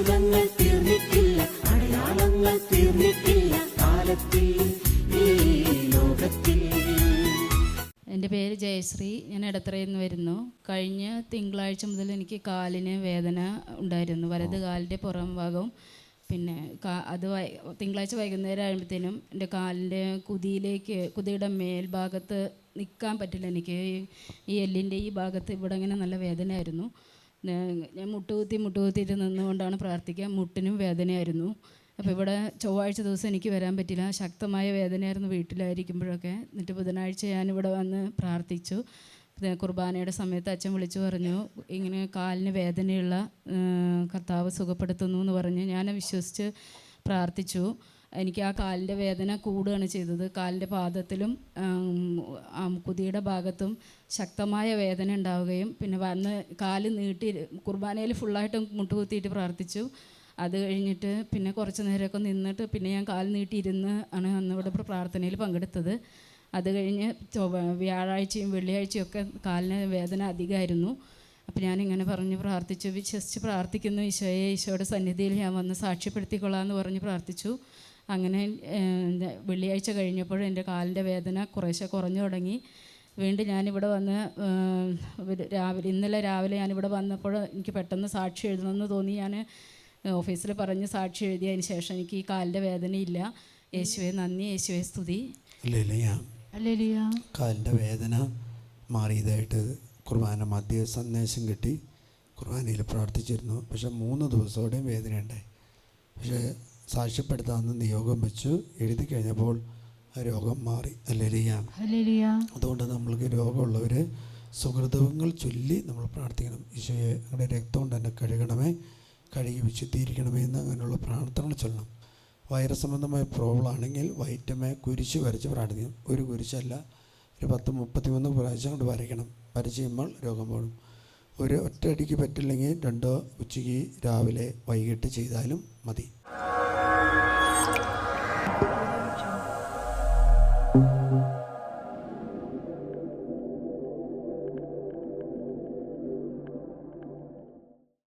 അത്ഭുതങ്ങൾ തീർന്നിട്ടില്ല അടയാളങ്ങൾ തീർന്നിട്ടില്ല കാലത്തിൽ ഈ ലോകത്തിൽ. എന്റെ പേര് ജയശ്രീ ഞാൻ ഇടത്തറയിൽ നിന്ന് വരുന്നു. കഴിഞ്ഞ തിങ്കളാഴ്ച മുതൽ എനിക്ക് കാലിന് വേദന ഉണ്ടായിരുന്നു. വലത് കാലിന്റെ പുറം ഭാഗവും പിന്നെ അത് തിങ്കളാഴ്ച വൈകുന്നേരം ആകുമ്പോഴത്തേനും എന്റെ കാലിന്റെ കുതിയിലേക്ക് കുതിയുടെ മേൽഭാഗത്ത് നിൽക്കാൻ പറ്റില്ല എനിക്ക്. ഈ- ഈ എല്ലിന്റെ ഈ ഭാഗത്ത് ഇവിടെ ഇങ്ങനെ നല്ല വേദനയായിരുന്നു. ഞാൻ- മുട്ടുകുത്തി മുട്ടുകുത്തിയിട്ട് നിന്നുകൊണ്ടാണ് പ്രാർത്ഥിക്കുക. മുട്ടിനും വേദനയായിരുന്നു. അപ്പോൾ ഇവിടെ ചൊവ്വാഴ്ച ദിവസം എനിക്ക് വരാൻ പറ്റില്ല. ശക്തമായ വേദനയായിരുന്നു വീട്ടിലായിരിക്കുമ്പോഴൊക്കെ. എന്നിട്ട് ബുധനാഴ്ച ഞാനിവിടെ വന്ന് പ്രാർത്ഥിച്ചു. കുർബാനയുടെ സമയത്ത് അച്ഛൻ വിളിച്ചു പറഞ്ഞു ഇങ്ങനെ കാലിന് വേദനയുള്ള കർത്താവ് സുഖപ്പെടുത്തുന്നു എന്ന് പറഞ്ഞ് ഞാൻ വിശ്വസിച്ച് പ്രാർത്ഥിച്ചു. എനിക്ക് ആ കാലിന്റെ വേദന കൂടുകയാണ് ചെയ്തത്. കാലിന്റെ പാദത്തിലും കുതിയുടെ ഭാഗത്തും ശക്തമായ വേദന ഉണ്ടാവുകയും പിന്നെ വന്ന് കാൽ നീട്ടി കുർബാനയിൽ ഫുള്ളായിട്ട് മുട്ടുകുത്തിയിട്ട് പ്രാർത്ഥിച്ചു. അത് കഴിഞ്ഞിട്ട് പിന്നെ കുറച്ച് നേരമൊക്കെ നിന്നിട്ട് പിന്നെ ഞാൻ കാൽ നീട്ടിയിരുന്ന് ആണ് അന്ന് ഇവിടെ പ്രാർത്ഥനയിൽ പങ്കെടുത്തത്. അത് കഴിഞ്ഞ് വ്യാഴാഴ്ചയും വെള്ളിയാഴ്ചയും ഒക്കെ കാലിന് വേദന അധികമായിരുന്നു. അപ്പോൾ ഞാനിങ്ങനെ പറഞ്ഞ് പ്രാർത്ഥിച്ചു. വിശ്വസിച്ച് പ്രാർത്ഥിക്കുന്നു ഈശോയെ. ഈശോയുടെ സന്നിധിയിൽ ഞാൻ വന്ന് സാക്ഷ്യപ്പെടുത്തിക്കൊള്ളാമെന്ന് പറഞ്ഞ് പ്രാർത്ഥിച്ചു. അങ്ങനെ വെള്ളിയാഴ്ച കഴിഞ്ഞപ്പോൾ എന്റെ കാലിന്റെ വേദന കുറേശ്ശെ കുറഞ്ഞു തുടങ്ങി. വീണ്ടും ഞാനിവിടെ വന്ന് രാവിലെ ഇന്നലെ രാവിലെ ഞാനിവിടെ വന്നപ്പോൾ എനിക്ക് പെട്ടെന്ന് സാക്ഷി എഴുതണമെന്ന് തോന്നി. ഞാൻ ഓഫീസിൽ പറഞ്ഞ് സാക്ഷി എഴുതിയതിന് ശേഷം എനിക്ക് ഈ കാലിന്റെ വേദനയില്ല യേശുവെ നന്ദി. യേശുവെ സ്തുതി. കാലിന്റെ വേദന മാറിയതായിട്ട് കുർബാന മധ്യ സന്ദേശം കിട്ടി. കുർബാനയിൽ പ്രാർത്ഥിച്ചിരുന്നു. പക്ഷേ മൂന്ന് ദിവസത്തോടെയും വേദനയുണ്ടായി. പക്ഷേ സാക്ഷ്യപ്പെടുത്താമെന്ന് നിയോഗം വെച്ചു. എഴുതി കഴിഞ്ഞപ്പോൾ ആ രോഗം മാറി. അല്ലെലിയ അതുകൊണ്ട് നമ്മൾക്ക് രോഗമുള്ളവർ സുഹൃതങ്ങൾ ചൊല്ലി നമ്മൾ പ്രാർത്ഥിക്കണം. ഈശോയെ അങ്ങയുടെ രക്തം കൊണ്ട് തന്നെ കഴുകണമേ കഴുകി വിശുദ്ധീകരിക്കണമേ എന്ന് അങ്ങനെയുള്ള പ്രാർത്ഥനകൾ ചൊല്ലണം. വൈറസ് സംബന്ധമായ പ്രോബ്ലം ആണെങ്കിൽ വൈറ്റമേ കുരിശ് വരച്ച് പ്രാർത്ഥിക്കണം. ഒരു കുരിശല്ല ഒരു പത്ത് മുപ്പത്തിമൂന്ന് പ്രാവശ്യം കൊണ്ട് വരയ്ക്കണം. വരച്ച് കഴിയുമ്പോൾ രോഗം പോകും ഒരു ഒറ്റയടിക്ക് പറ്റില്ലെങ്കിൽ രണ്ടോ ഉച്ചയ്ക്ക് രാവിലെ വൈകിട്ട് ചെയ്താലും മതി. Thank you.